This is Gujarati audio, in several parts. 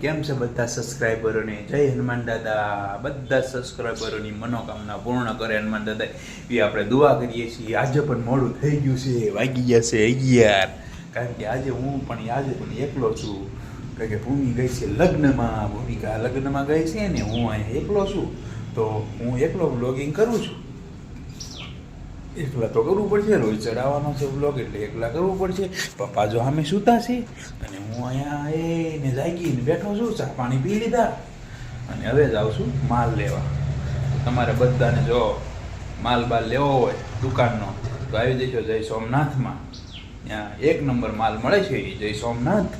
છે બધા સબસ્ક્રાઈબરોને જય હનુમાન દાદા. બધા સબસ્ક્રાઈબરોની મનોકામના પૂર્ણ કરે હનુમાન દાદા. એ આપણે દુઆ કરીએ છીએ. આજે પણ મોડું થઈ ગયું છે. વાગી ગયા છે અગિયાર. કારણ કે આજે હું પણ આજે પણ એકલો છું. કારણ કે ભૂમિ ગઈ છે લગ્નમાં. ભૂમિકા લગ્નમાં ગઈ છે ને હું અહીંયા એકલો છું. તો હું એકલો બ્લોગિંગ કરું છું. એકલા તો કરવું પડશે, રોજ ચડાવવાનો છે બ્લોગ એટલે એકલા કરવું પડશે. પપ્પા જો સામે સૂતા છે, અને હું અહીંયા એને જાગીને બેઠો છું, ચા પાણી પી લીધા, અને હવે જાઉં છું માલ લેવા. તમારે બધાને જો માલ બાલ લેવો હોય દુકાનનો, તો આવી જશો જય સોમનાથમાં. ત્યાં એક નંબર માલ મળે છે એ જય સોમનાથ.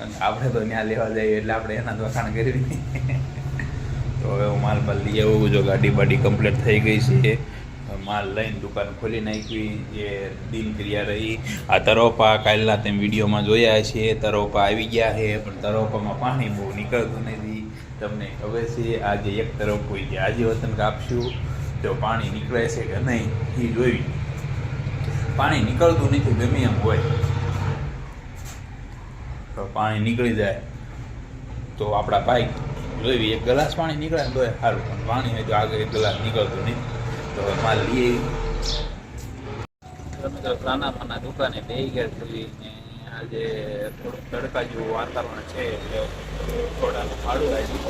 અને આપણે તો ત્યાં લેવા જઈએ એટલે આપણે એના દોકાણ કરવી. તો હવે હું માલ બાલ લઈ આવું જો ગાડી બાડી કમ્પ્લીટ થઈ ગઈ છે. માલ લઈને દુકાન ખોલી નાખી, એ દિનક્રિયા રહી. આ તરોપા કાલના તેમ વિડીયોમાં જોયા છે, તરોપા આવી ગયા છે, પણ તરોપામાં પાણી બહુ નીકળતું નથી. તમને ખબર છે, આજે એક તરફ કોઈ કે આજે વતન કાપશું, તો પાણી નીકળે છે કે નહીં, એ જોઈ પાણી નીકળતું નથી, ગમે એમ હોય. તો પાણી નીકળી જાય. તો આપણા ભાઈ જોઈ એક ગ્લાસ પાણી નીકળે ને તો સારું, પણ પાણી હોય તો આગળ એક ગ્લાસ નીકળતું નહીં તો હવે લઈએ દુકાને બે ગયા છીએ આજે થોડુંક તડકા જેવું વાતાવરણ છે એટલે થોડાનું ભાડું આવી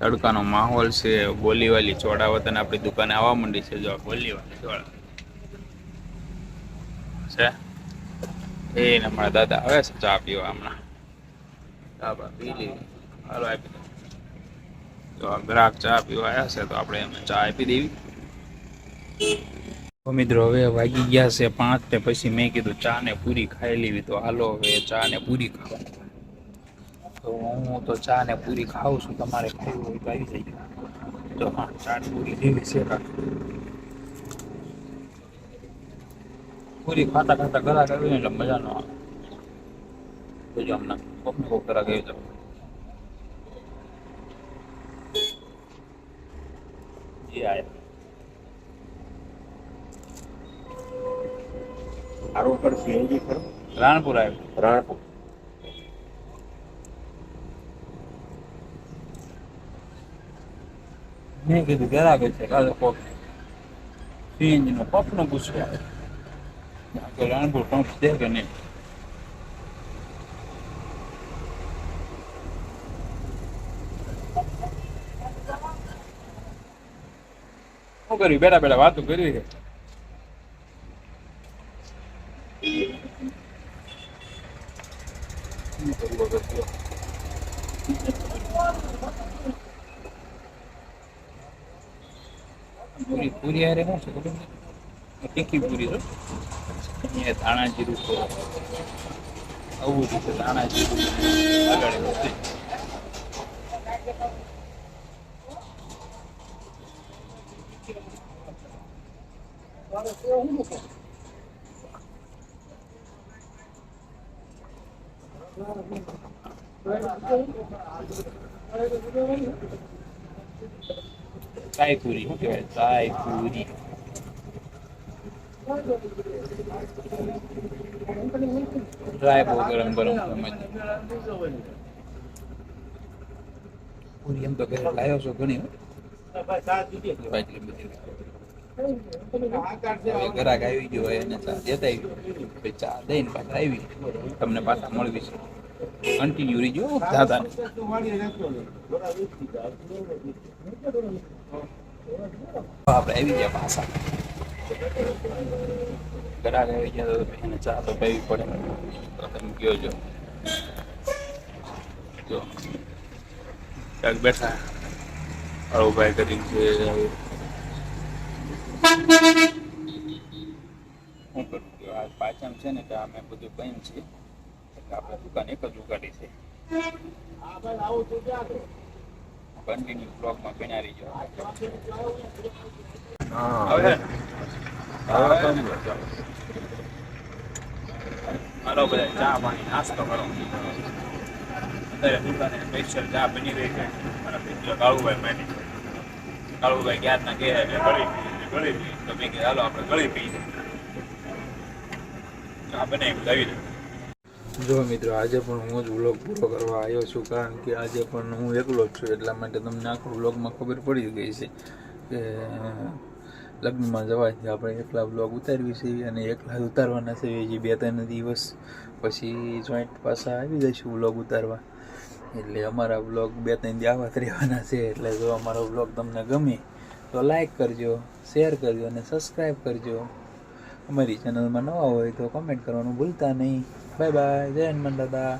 તડકાનો માહોલ છે ગોલીવાલી ચોડાવતન આપણી દુકાને આવવા માંડી છે, જો ગોલીવાલી ચોડા છે? એ મારા દાદા આવે છે ચા પીવા હમણાં. ચા પી લીધી. હાલો, આપી દો. ગ્રાહક ચા પીવા આવ્યા છે, તો આપણે એમને ચા આપી દેવી. મિત્રો, હવે વાગી ગયા છે પાંચ ને પછી મેં કીધું ચા ને પૂરી ખાઈ લેવી, તો હાલો હવે ચા ને પૂરી ખાવા તો હું તો ચા ને પૂરી ખાઉં છું, તમારે ખાવું હોય તો આવી જઈએ તો હા ચા પૂરી લેવી છે પૂરી ખાતા ખાતા ગળા કર્યું એટલે મજા ન આવે. જો હમણાં કોક ને કોક કરા ગયું જાવ આવ્યા આયા સારું સીએનજી ખરું? રાણપુર આવ્યું. રાણપુર. મેં કીધું ગયું છે કાલે કોક સીએનજી નો પપ નો પૂછ્યા રાણપુર પંપ છે કે નહીં? શું કર્યું બેઠા બેઠા વાતો કરી છે શું કરવું હવે કયો? પૂરી પૂરી હારે શું છે ખબર નથી? તીખી પૂરી તો અહીંયા ધાણા જીરું છે આવું રીતે ધાણા જીરું આગળ વધે ચાય પૂરી શું કહેવાય ચાય પૂરી ડ્રાય બહુ ગરમ ગરમ સમજ પૂરી એમ તો ઘરે લાવ્યો છો ઘણી હો. એટલી બધી હવે આવી ગયો હોય એને ચા દેતા ચા દઈને પાછા આવી. તમને પાછા મળવી છે. કન્ટિન્યુ રીજો દાદા આપણે આવી ગયા પાછા. ઘરાક આવી ગયા તો એને ચા તો પીવી પડે. તો તમે કયો છો? જો. બેઠા. હળુભાઈ કરી છે કે આ પાચન છે ને કન્ટિન્યુ બ્લોકમાં બન્યા રહીજો હવે બધા ચા પાણી નાસ્તો કરો અત્યારે દુકાને સ્પેશિયલ ચા બની રહી છે અને કાળુભાઈ મેની કાળુભાઈ ગયા ના એટલે તો મેં કીધું હાલો, આપણે ગળી પી. આ બને એમ લાવી જો મિત્રો, આજે પણ હું જ વ્લોગ પૂરો કરવા આવ્યો છું કારણ કે આજે પણ હું એકલો જ છું, એટલા માટે તમને આખો વ્લોગમાં ખબર પડી ગઈ છે કે લગ્નમાં જવાથી આપણે એકલા વ્લોગ ઉતારવી છે અને એકલા ઉતારવાના છે. હજી બે ત્રણ દિવસ પછી જોઈન્ટ પાછા આવી જઈશું વ્લોગ ઉતારવા. એટલે અમારા વ્લોગ બે ત્રણ દી આવા રહેવાના છે. એટલે જો અમારો વ્લોગ તમને ગમે તો લાઈક કરજો શેર કરજો અને સબસ્ક્રાઈબ કરજો. અમારી ચેનલમાં નવા હોય તો કમેન્ટ કરવાનું ભૂલતા નહીં. બાય બાય જય હનુમાન દાદા.